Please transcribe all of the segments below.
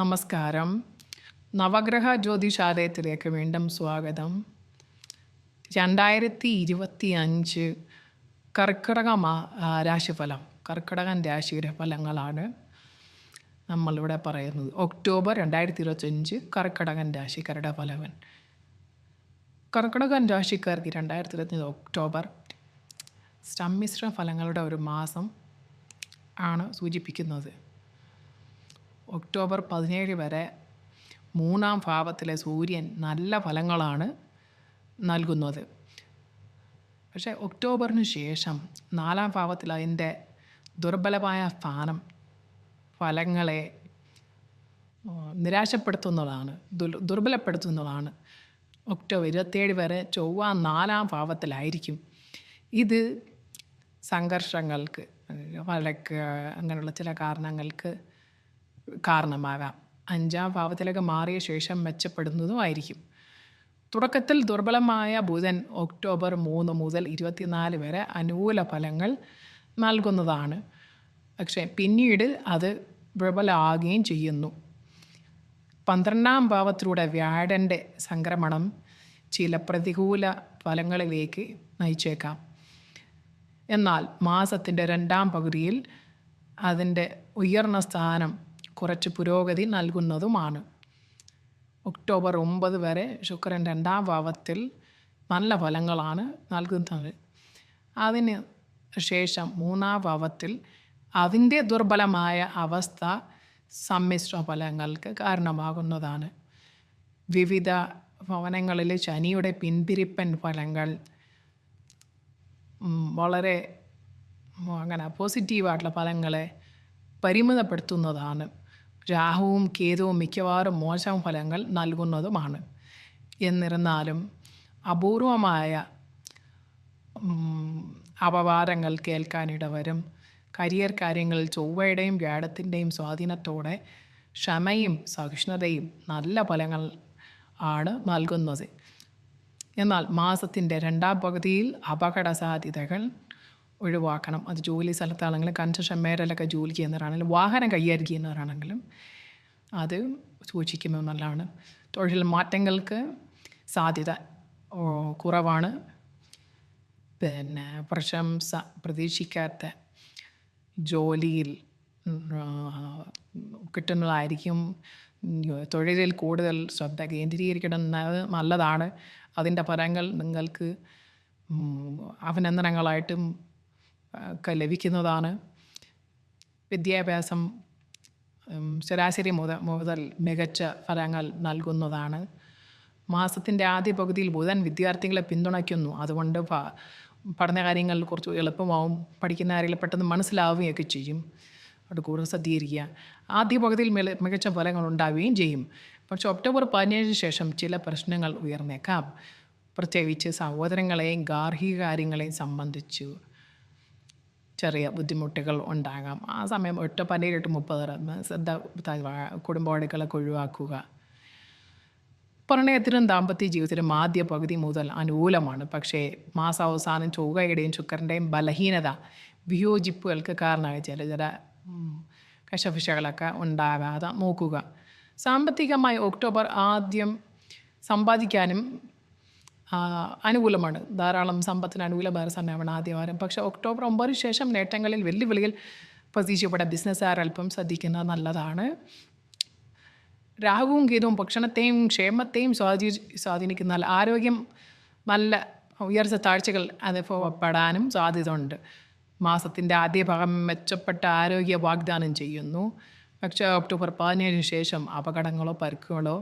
നമസ്കാരം. നവഗ്രഹ ജ്യോതിഷാലയത്തിലേക്ക് വീണ്ടും സ്വാഗതം. രണ്ടായിരത്തി ഇരുപത്തി അഞ്ച് കർക്കിടക രാശിഫലം കർക്കിടകൻ രാശിയുടെ ഫലങ്ങളാണ് നമ്മളിവിടെ പറയുന്നത്. ഒക്ടോബർ രണ്ടായിരത്തി ഇരുപത്തഞ്ച് കർക്കിടകൻ രാശിക്കാരുടെ ഫലവൻ. കർക്കിടകൻ രാശിക്കാർക്ക് രണ്ടായിരത്തി ഇരുപത്തഞ്ച് ഒക്ടോബർ സമ്മിശ്ര ഫലങ്ങളുടെ ഒരു മാസം ആണ് സൂചിപ്പിക്കുന്നത്. ഒക്ടോബർ പതിനേഴ് വരെ മൂന്നാം ഭാവത്തിലെ സൂര്യൻ നല്ല ഫലങ്ങളാണ് നൽകുന്നത്. പക്ഷേ ഒക്ടോബറിന് ശേഷം നാലാം ഭാവത്തിൽ അതിന്റെ ദുർബലമായ സ്ഥാനം ഫലങ്ങളെ നിരാശപ്പെടുത്തുന്നതാണ് ദുർ- ദുർബലപ്പെടുത്തുന്നതാണ്. ഒക്ടോബർ ഇരുപത്തേഴ് വരെ ചൊവ്വ നാലാം ഭാവത്തിലായിരിക്കും. ഇത് സംഘർഷങ്ങൾക്ക് വഴക്ക് അങ്ങനെയുള്ള ചില കാരണങ്ങൾക്ക് കാരണമാകാം അഞ്ചാം ഭാവത്തിലേക്ക് മാറിയ ശേഷം മെച്ചപ്പെടുന്നതുമായിരിക്കും തുടക്കത്തിൽ ദുർബലമായ ബുധൻ ഒക്ടോബർ മൂന്ന് മുതൽ ഇരുപത്തിനാല് വരെ അനുകൂല ഫലങ്ങൾ നൽകുന്നതാണ്. പക്ഷേ പിന്നീട് അത് പ്രബലമാകുകയും ചെയ്യുന്നു. പന്ത്രണ്ടാം ഭാവത്തിലൂടെ വ്യാഴന്റെ സംക്രമണം ചില പ്രതികൂല ഫലങ്ങളിലേക്ക് നയിച്ചേക്കാം. എന്നാൽ മാസത്തിന്റെ രണ്ടാം പകുതിയിൽ അതിന്റെ ഉയർന്ന സ്ഥാനം കുറച്ച് പുരോഗതി നൽകുന്നതുമാണ്. ഒക്ടോബർ ഒമ്പത് വരെ ശുക്രൻ രണ്ടാം ഭാവത്തിൽ നല്ല ഫലങ്ങളാണ് നൽകുന്നത്. അതിന് ശേഷം മൂന്നാം ഭാവത്തിൽ അതിന്റെ ദുർബലമായ അവസ്ഥ സമ്മിശ്ര ഫലങ്ങൾക്ക് കാരണമാകുന്നതാണ്. വിവിധ ഭവനങ്ങളിൽ ശനിയുടെ പിൻപിരിപ്പൻ ഫലങ്ങൾ വളരെ അങ്ങനെ പോസിറ്റീവായിട്ടുള്ള ഫലങ്ങളെ പരിമിതപ്പെടുത്തുന്നതാണ്. രാഹുവും കേതുവും മിക്കവാറും മോശം ഫലങ്ങൾ നൽകുന്നതുമാണ്. എന്നിരുന്നാലും അപൂർവമായ അപവാദങ്ങൾ കേൾക്കാനിടവരും കരിയർ കാര്യങ്ങളിൽ ചൊവ്വയുടെയും വ്യാഴത്തിന്റെയും സ്വാധീനത്തോടെ ക്ഷമയും സഹിഷ്ണുതയും നല്ല ഫലങ്ങൾ ആണ് നൽകുന്നത്. എന്നാൽ മാസത്തിന്റെ രണ്ടാം പകുതിയിൽ അപകട സാധ്യതകൾ ഒഴിവാക്കണം. അത് ജോലി സ്ഥലത്താണെങ്കിലും കൺസ്ട്രക്ഷൻ മേഖലയിലൊക്കെ ജോലി ചെയ്യുന്നവരാണെങ്കിലും വാഹനം കൈകാര്യം ചെയ്യുന്നവരാണെങ്കിലും അത് സൂക്ഷിക്കുമ്പോൾ നല്ലതാണ്. തൊഴിൽ മാറ്റങ്ങൾക്ക് സാധ്യത കുറവാണ്. പിന്നെ പ്രശംസ പ്രതീക്ഷിക്കാത്ത ജോലിയിൽ കിട്ടുന്നതായിരിക്കും. തൊഴിലിൽ കൂടുതൽ ശ്രദ്ധ കേന്ദ്രീകരിക്കുന്നത് നല്ലതാണ്. അതിന്റെ ഫലങ്ങൾ നിങ്ങൾക്ക് അഭിനന്ദനങ്ങളായിട്ടും ഒക്കെ ലഭിക്കുന്നതാണ് വിദ്യാഭ്യാസം ശരാശരി മുതൽ മുതൽ മികച്ച ഫലങ്ങൾ നൽകുന്നതാണ്. മാസത്തിന്റെ ആദ്യ പകുതിയിൽ ബുധൻ വിദ്യാർത്ഥികളെ പിന്തുണയ്ക്കുന്നു. അതുകൊണ്ട് പഠനകാര്യങ്ങൾ കുറച്ച് എളുപ്പമാവും. പഠിക്കുന്ന കാര്യങ്ങൾ പെട്ടെന്ന് മനസ്സിലാവുകയൊക്കെ ചെയ്യും. അവിടെ കൂടുതൽ ശ്രദ്ധിക്കുക ആദ്യ പകുതിയിൽ മികച്ച ഫലങ്ങൾ ഉണ്ടാവുകയും ചെയ്യും. പക്ഷെ ഒക്ടോബർ പതിനേഴിന് ശേഷം ചില പ്രശ്നങ്ങൾ ഉയർന്നേക്കാം. പ്രത്യേകിച്ച് സഹോദരങ്ങളെയും ഗാർഹിക കാര്യങ്ങളെയും സംബന്ധിച്ചു. ചെറിയ ബുദ്ധിമുട്ടുകൾ ഉണ്ടാകാം. ആ സമയം ഒറ്റ പനിയിലിട്ട് ടു മുപ്പത് ശ്രദ്ധ കുടുംബാടുകളൊക്കെ ഒഴിവാക്കുക. പ്രണയത്തിനും ദാമ്പത്യ ജീവിതത്തിനും ആദ്യ പകുതി മുതൽ അനുകൂലമാണ്. പക്ഷേ മാസാവസാനം ചൊവ്വയുടെയും ശുക്രന്റെയും ബലഹീനത വിയോജിപ്പുകൾക്ക് കാരണമായി ചില ചില കശപിശകളൊക്കെ ഉണ്ടാകാതെ നോക്കുക. സാമ്പത്തികമായി ഒക്ടോബർ ആദ്യം സമ്പാദിക്കാനും അനുകൂലമാണ്. ധാരാളം സമ്പത്തിന് അനുകൂല സമയമാണ് ആദ്യവാരം പക്ഷേ ഒക്ടോബർ ഒമ്പതിന് ശേഷം നേട്ടങ്ങളിൽ വെല്ലുവിളികൾ പ്രതീക്ഷപ്പെടെ ബിസിനസ്സുകാർ അല്പം ശ്രദ്ധിക്കുന്നത് നല്ലതാണ്. രാഹുവും കേതുവും ഭക്ഷണത്തെയും ക്ഷേമത്തെയും സ്വാധീ സ്വാധീനിക്കുന്ന ആരോഗ്യം നല്ല ഉയർച്ച താഴ്ചകൾ അനുഭവപ്പെടാനും സാധ്യതയുണ്ട്. മാസത്തിന്റെ ആദ്യ ഭാഗം മെച്ചപ്പെട്ട ആരോഗ്യ വാഗ്ദാനം ചെയ്യുന്നു. പക്ഷേ ഒക്ടോബർ പതിനേഴിന് ശേഷം അപകടങ്ങളോ പരുക്കുകളോ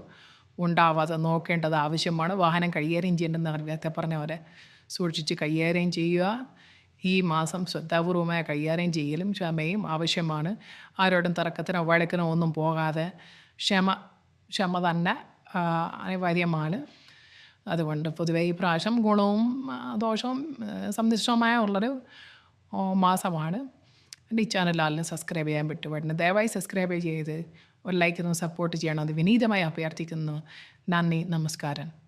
ഉണ്ടാവാതെ നോക്കേണ്ടത് ആവശ്യമാണ്. വാഹനം കൈകാര്യം ചെയ്യേണ്ടെന്ന് നേരത്തെ പറഞ്ഞ പോലെ സൂക്ഷിച്ച് കൈകാര്യം ചെയ്യുക. ഈ മാസം ശ്രദ്ധാപൂർവമായ കൈകാര്യം ചെയ്യലും ക്ഷമയും ആവശ്യമാണ്. ആരോടും തർക്കത്തിനോ വഴക്കിനോ ഒന്നും പോകാതെ ക്ഷമ ക്ഷമ തന്നെ അനിവാര്യമാണ്. അതുകൊണ്ട് പൊതുവേ ഈ പ്രാവശ്യം ഗുണവും ദോഷവും സമ്മിശ്രമായ ഉള്ളൊരു മാസമാണ്. എന്റെ ഈ ചാനൽ ആളിന് സബ്സ്ക്രൈബ് ചെയ്യാൻ പറ്റുമായിരുന്നു ദയവായി സബ്സ്ക്രൈബ് ചെയ്ത് ഒരു ലൈക്ക് ഒന്ന് സപ്പോർട്ട് ചെയ്യണം. അത് വിനീതമായി അഭ്യർത്ഥിക്കുന്നു. നന്ദി നമസ്കാരം.